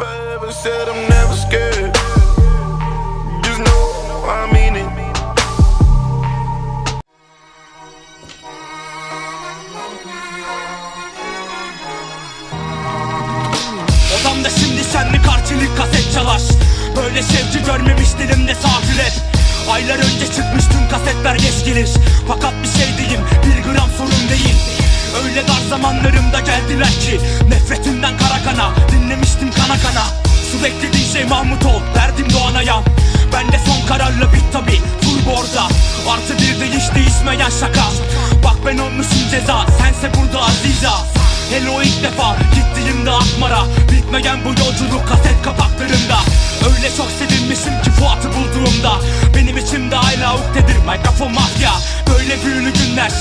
Ever said I'm never scared, just know I mean it. Odamda şimdi senli kartili kaset çalar Böyle sevgi görmemiş dilimde safi rap Aylar önce çıkmış tüm kasetler geç gelir. Fakat bir şey diyeyim bir gram sorun değil. Öyle dar zamanlarımda geldiler ki DJ Mahmut ol verdim Doğan'a Ben de son kararla bit tabi turbo orada Artı bir değiş değişmeyen şaka. Bak ben olmuşum ceza sense burada aziza. Hele o ilk defa gittiğimde Akmar'a. Bitmeyen bu yolculuk kaset kapaklarında Öyle çok sevinmişim ki Fuat'ı bulduğumda. Benim içimde hala uktedir mikrofon mafya. Böyle büyülü günler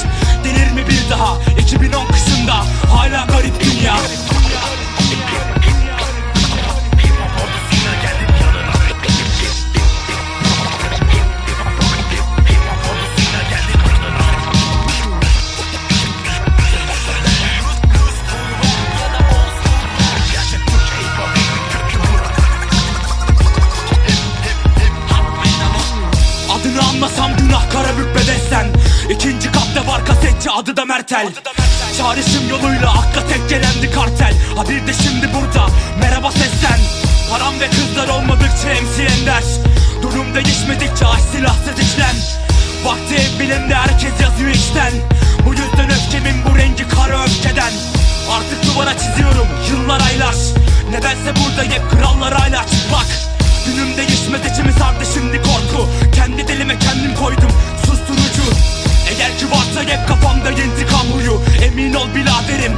denir mi bir daha? 2010 adı da Mertel. Çağrışım yoluyla akla tek gelendi kartel. Ha bir de şimdi burada merhaba seslen. Param ve kızlar olmadıkça MC Ender. Durum değişmedikçe aç silahsız işlem Vakti ev bilimde herkes yazıyor içten Bu yüzden öfkemin bu rengi kara öfkeden. Artık duvara çiziyorum yıllar aylar. Nedense burada hep krallar hala çıplak Günüm değişmez içimi sardı şimdi korku Kendi dilime Emin ol biraderim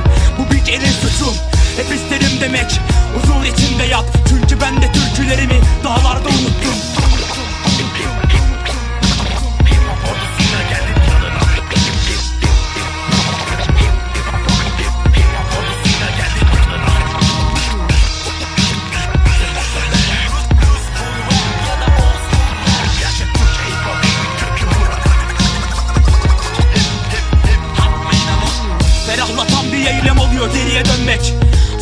eylem oluyor geriye dönmek.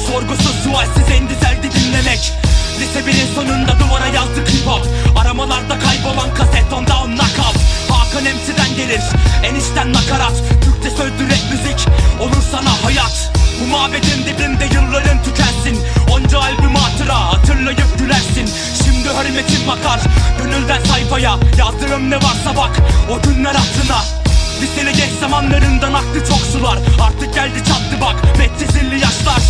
Sorgusuz sualsiz en güzeldi dinlemek. Lise birin sonunda duvara yazdık hip hop. Aramalarda kaybolan kaset onda on knockout Hakan MC'den gelir enişten nakarat. Türkçe sözlü rap müzik olur sana hayat. Bu mabedin dibinde yılların tükensin. Onca albüm hatıra hatırlayıp gülersin. Şimdi hürmetin bakar gönülden sayfaya. Yazdığım ne varsa bak o günler aklına Liseli zamanlarından aktı çok sular. Artık geldi çattı bak Metcezilli yaşlar